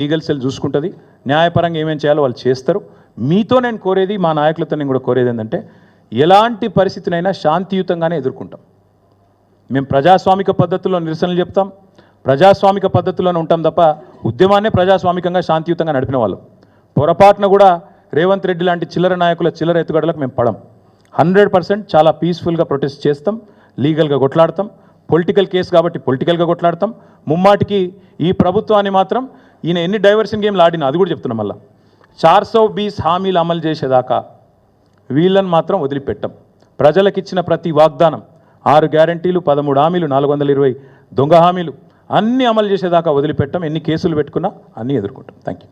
Legal cell చూసుకుంటుంది. న్యాయపరంగా ఏమేం చేయాలో వాళ్ళు చేస్తారు. మీతో నేను కోరేది మా నాయకులతో నేను కూడా కోరేది ఏంటంటే ఎలాంటి పరిస్థితినైనా శాంతియుతంగానే ఎదుర్కొంటాం. మేము ప్రజాస్వామిక పద్ధతుల్లో నిరసనలు చెప్తాం. ప్రజాస్వామిక పద్ధతిలోనే ఉంటాం తప్ప ఉద్యమాన్నే ప్రజాస్వామికంగా శాంతియుతంగా నడిపిన వాళ్ళం. పొరపాటున కూడా రేవంత్ రెడ్డి లాంటి చిల్లర నాయకుల చిల్లర ఎత్తుగడలకు మేము పడం. హండ్రెడ్ పర్సెంట్ చాలా పీస్ఫుల్గా ప్రొటెస్ట్ చేస్తాం. లీగల్గా కొట్లాడతాం. పొలిటికల్ కేసు కాబట్టి పొలిటికల్గా కొట్లాడతాం. ముమ్మాటికి ఈ ప్రభుత్వాన్ని మాత్రం ఈయన ఎన్ని డైవర్షన్ గేమ్లు ఆడినా అది కూడా చెప్తున్నాం మళ్ళీ. చార్ సో బీస్ హామీలు అమలు చేసేదాకా వీళ్ళని మాత్రం వదిలిపెట్టం. ప్రజలకిచ్చిన ప్రతి వాగ్దానం ఆరు గ్యారంటీలు పదమూడు హామీలు నాలుగు వందల ఇరవై దొంగ హామీలు అన్నీ అమలు చేసేదాకా వదిలిపెట్టం. ఎన్ని కేసులు పెట్టుకున్నా అన్నీ ఎదుర్కొంటాం. థ్యాంక్ యూ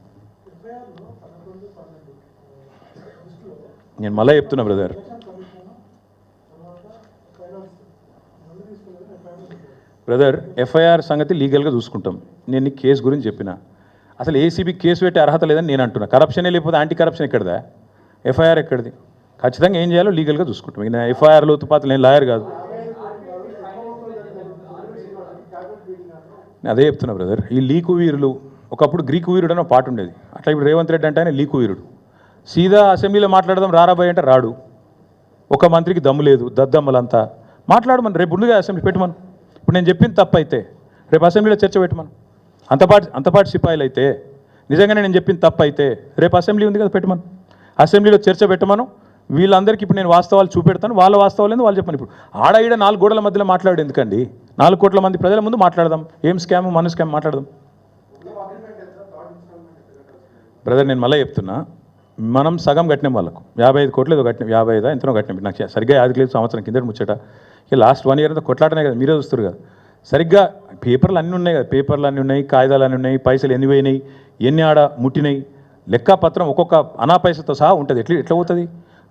నేను మళ్ళీ చెప్తున్నా బ్రదర్. బ్రదర్ ఎఫ్ఐఆర్ సంగతి లీగల్గా చూసుకుంటాం. నేను కేసు గురించి చెప్పిన. అసలు ఏసీబీ కేసు పెట్టే అర్హత లేదని నేను అంటున్నా. కరప్షనే లేకపోతే యాంటీ కరప్షన్ ఎక్కడదా ఎఫ్ఐఆర్ ఎక్కడిది? ఖచ్చితంగా ఏం చేయాలో లీగల్గా చూసుకుంటాం. ఇక ఎఫ్ఐఆర్ లోతుపాతలు నేను లాయర్ కాదు. నేను అదే చెప్తున్నా బ్రదర్ ఈ లీకు వీరులు ఒకప్పుడు గ్రీకు వీరుడు అని పాట ఉండేది. అట్లా ఇప్పుడు రేవంత్ రెడ్డి అంటే ఆయన లీకు వీరుడు. సీదా అసెంబ్లీలో మాట్లాడదాం రారాబాయ్ అంటే రాడు. ఒక మంత్రికి దమ్ము లేదు దద్దమ్మలంతా. మాట్లాడమని రేపు ఉండగా అసెంబ్లీ పెట్టమను. ఇప్పుడు నేను చెప్పింది తప్పైతే రేపు అసెంబ్లీలో చర్చ పెట్టమను. అంతపాటి అంతపాటి సిపాయిలు అయితే నిజంగానే నేను చెప్పింది తప్పు అయితే రేపు అసెంబ్లీ ఉంది కదా పెట్టమను. అసెంబ్లీలో చర్చ పెట్టమను వీళ్ళందరికీ ఇప్పుడు నేను వాస్తవాలు చూపెడతాను వాళ్ళ వాస్తవాలు ఏందో వాళ్ళు చెప్పను ఇప్పుడు. ఆడ ఈడ నాలుగు గోడల మధ్యలో మాట్లాడు ఎందుకండి? నాలుగు కోట్ల మంది ప్రజల ముందు మాట్లాడదాం. ఏం స్కామ్ మన స్కామ్ మాట్లాడదాం. బ్రదర్ నేను మళ్ళీ చెప్తున్నా మనం సగం కట్టినాం వాళ్ళకు. యాభై ఐదు కోట్లు ఏదో కట్టినాం. యాభై ఐదా? ఎంతనో కట్టినాం. నాకు సరిగ్గా యాది లేదు సంవత్సరం కింద ముచ్చట. ఇక లాస్ట్ వన్ ఇయర్ అంతా కొట్లాటనే కదా మీరే చూస్తారు కదా. సరిగ్గా పేపర్లు అన్నీ ఉన్నాయి కదా పేపర్లు అన్నీ ఉన్నాయి కాగితాలు అన్నీ ఉన్నాయి పైసలు ఎన్ని పోయినాయి ఎన్ని ఆడ ముట్టినాయి. లెక్కపత్రం ఒక్కొక్క అనా పైసతో సహా ఉంటుంది. ఎట్లా ఎట్లా అవుతుంది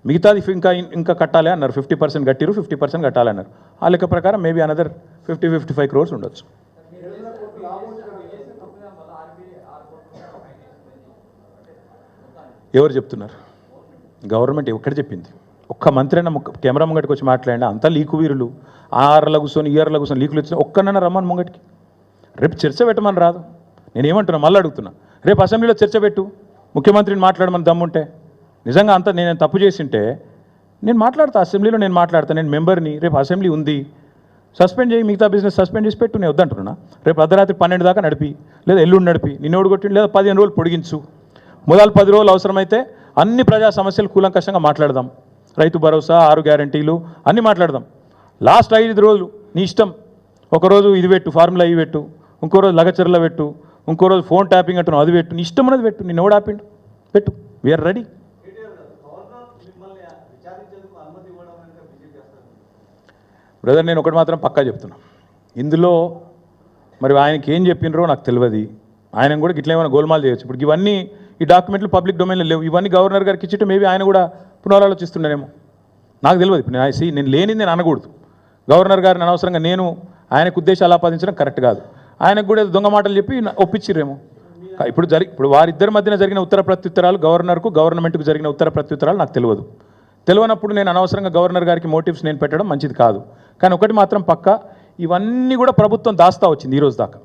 మిగతాది ఇంకా ఇంకా కట్టాలి అన్నారు. ఫిఫ్టీ పర్సెంట్ కట్టిరు ఫిఫ్టీ పర్సెంట్ కట్టాలన్నారు ఆ లెక్క ప్రకారం maybe another fifty fifty five crores ఉండొచ్చు. ఎవరు చెప్తున్నారు? గవర్నమెంట్ ఎక్కడ చెప్పింది? ఒక్క మంత్రి అయినా కెమెరా ముంగటికి వచ్చి మాట్లాడినా అంతా లీకు వీరులు. ఆర్ల కూర్చొని ఇయర్ల కూర్చొని లీకులు వచ్చిన ఒక్కనన్నా రమ్మని ముంగటికి. రేపు చర్చ పెట్టమని రాదు. నేనేమంటున్నా? మళ్ళీ అడుగుతున్నా. రేపు అసెంబ్లీలో చర్చ పెట్టు. ముఖ్యమంత్రిని మాట్లాడమని దమ్ముంటే. నిజంగా అంతా నేను తప్పు చేసింటే నేను మాట్లాడతా. అసెంబ్లీలో నేను మాట్లాడతాను నేను మెంబర్ని. రేపు అసెంబ్లీ ఉంది. సస్పెండ్ చేయి. మిగతా బిజినెస్ సస్పెండ్ చేసి పెట్టు. నేను వద్దంటున్నా. రేపు అర్ధరాత్రి పన్నెండు దాకా నడిపి. లేదా ఎల్లుండి నడిపి. నిన్నోడు కొట్టి లేదా పదిహేను రోజులు పొడిగించు. మొదలు పది రోజులు అవసరమైతే అన్ని ప్రజా సమస్యలు కూలంకషంగా మాట్లాడదాం. రైతు భరోసా ఆరు గ్యారంటీలు అన్నీ మాట్లాడదాం. లాస్ట్ ఐదు రోజులు నీ ఇష్టం. ఒకరోజు ఇది పెట్టు ఫార్ములా ఇవి పెట్టు ఇంకో రోజు లగచర్ల పెట్టు ఇంకో రోజు ఫోన్ ట్యాపింగ్ అంటున్నావు అది పెట్టు నీ ఇష్టం అనేది పెట్టు నేను ఎవడు ఆపిండు? పెట్టు వీఆర్ రెడీ బ్రదర్ నేను ఒకటి మాత్రం పక్కా చెప్తున్నా. ఇందులో మరి ఆయనకి ఏం చెప్పినరో నాకు తెలియదు. ఆయన కూడా ఇట్లా ఏమైనా గోల్మాల్ చేయొచ్చు. ఇప్పుడు ఇవన్నీ ఈ డాక్యుమెంట్లు పబ్లిక్ డొమైన్లో లేవు. ఇవన్నీ గవర్నర్ గారికి ఇచ్చిట్టు మేబీ ఆయన కూడా పునరాలోచిస్తుండేనేమో నాకు తెలియదు ఇప్పుడు నేను see, నేను లేనిది నేను అనకూడదు. గవర్నర్ గారిని అనవసరంగా నేను ఆయనకు ఉద్దేశాలు ఆపాదించడం కరెక్ట్ కాదు. ఆయనకు కూడా దొంగ మాటలు చెప్పి ఒప్పించిర్రేమో. ఇప్పుడు జరి ఇప్పుడు వారిద్దరి మధ్యన జరిగిన ఉత్తర ప్రత్యుత్తరాలు గవర్నర్కు గవర్నమెంట్కు జరిగిన ఉత్తర ప్రత్యుత్తరాలు నాకు తెలియదు తెలియనప్పుడు నేను అనవసరంగా గవర్నర్ గారికి మోటివ్స్ నేను పెట్టడం మంచిది కాదు. కానీ ఒకటి మాత్రం పక్క ఇవన్నీ కూడా ప్రభుత్వం దాస్తా వచ్చింది ఈరోజు దాకా.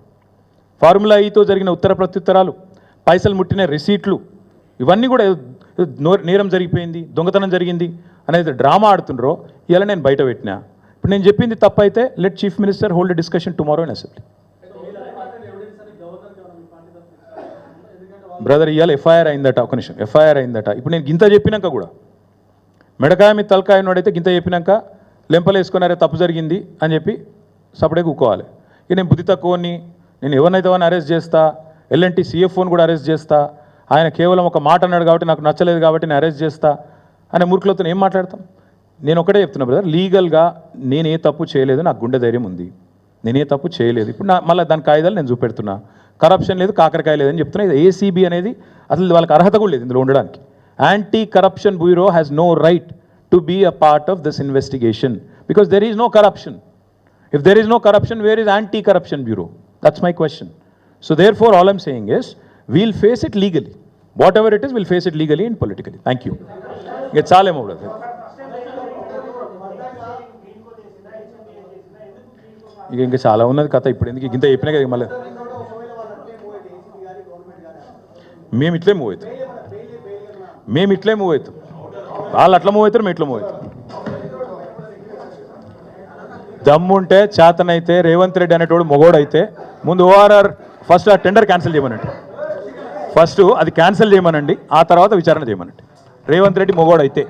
ఫార్ములా ఈతో జరిగిన ఉత్తర ప్రత్యుత్తరాలు పైసలు ముట్టిన రిసీట్లు ఇవన్నీ కూడా నేరం జరిగిపోయింది దొంగతనం జరిగింది అనేది డ్రామా ఆడుతుండ్రో ఇలా నేను బయట పెట్టినా. ఇప్పుడు నేను చెప్పింది తప్పైతే let chief minister hold discussion tomorrow in assembly. Brother ఇవాళ ఎఫ్ఐఆర్ అయిందట ఒక నిమిషం ఎఫ్ఐఆర్ అయిందట. ఇప్పుడు నేను గింత చెప్పినాక కూడా మెడకాయ మీద తలకాయ ఉన్నోడైతే గింత చెప్పినాక లెంపలేసుకున్నారే తప్పు జరిగింది అని చెప్పి సపడే కూకోవాలి ఇక నేను బుద్ధి తక్కువని నేను ఎవరినైతే వాడిని అరెస్ట్ చేస్తా ఎల్ఎన్టీ సీఎఫ్ఓని కూడా అరెస్ట్ చేస్తా. ఆయన కేవలం ఒక మాట అన్నాడు కాబట్టి నాకు నచ్చలేదు కాబట్టి నేను అరెస్ట్ చేస్తా. అనే మూర్ఖులతో ఏం మాట్లాడతాం? నేను ఒకటే చెప్తున్నా బ్రదర్ లీగల్గా నేను ఏ తప్పు చేయలేదు నాకు గుండె ధైర్యం ఉంది. నేను ఏ తప్పు చేయలేదు. ఇప్పుడు నా మళ్ళీ దాని కాయిదాలు నేను చూపెడుతున్నా. కరప్షన్ లేదు కాకరకాయ లేదని చెప్తున్నా. ఇది ఏసీబీ అనేది అసలు వాళ్ళకి అర్హత కూడా లేదు ఇందులో ఉండడానికి. Anti corruption bureau has no right to be a part of this investigation because there is no corruption if there is no corruption where is anti corruption bureau that's my question So therefore, all I'm saying is, face it it what Whatever it is will face it legally and politically. Thank you. ఇంకా చాలేమో కూడా ఇక ఇంకా చాలా ఉన్నది కథ ఇప్పుడు ఎందుకు ఇంత చెప్పినా కదా మళ్ళీ మేము ఇట్లే మూవ్ అవుతాం మేము ఇట్లే మూవ్ అవుతాం వాళ్ళు అట్లా మూవ్ అవుతారు మేము ఇట్లా మూవ్ అవుతాం దమ్ముంటే చేతనైతే రేవంత్ రెడ్డి అనేటోడు మొగోడైతే ముందు ఓఆర్ఆర్ ఫస్ట్ ఆ టెండర్ క్యాన్సిల్ చేయమనండి. ఫస్ట్ అది క్యాన్సిల్ చేయమనండి ఆ తర్వాత విచారణ చేయమనండి. రేవంత్ రెడ్డి మొగోడైతే.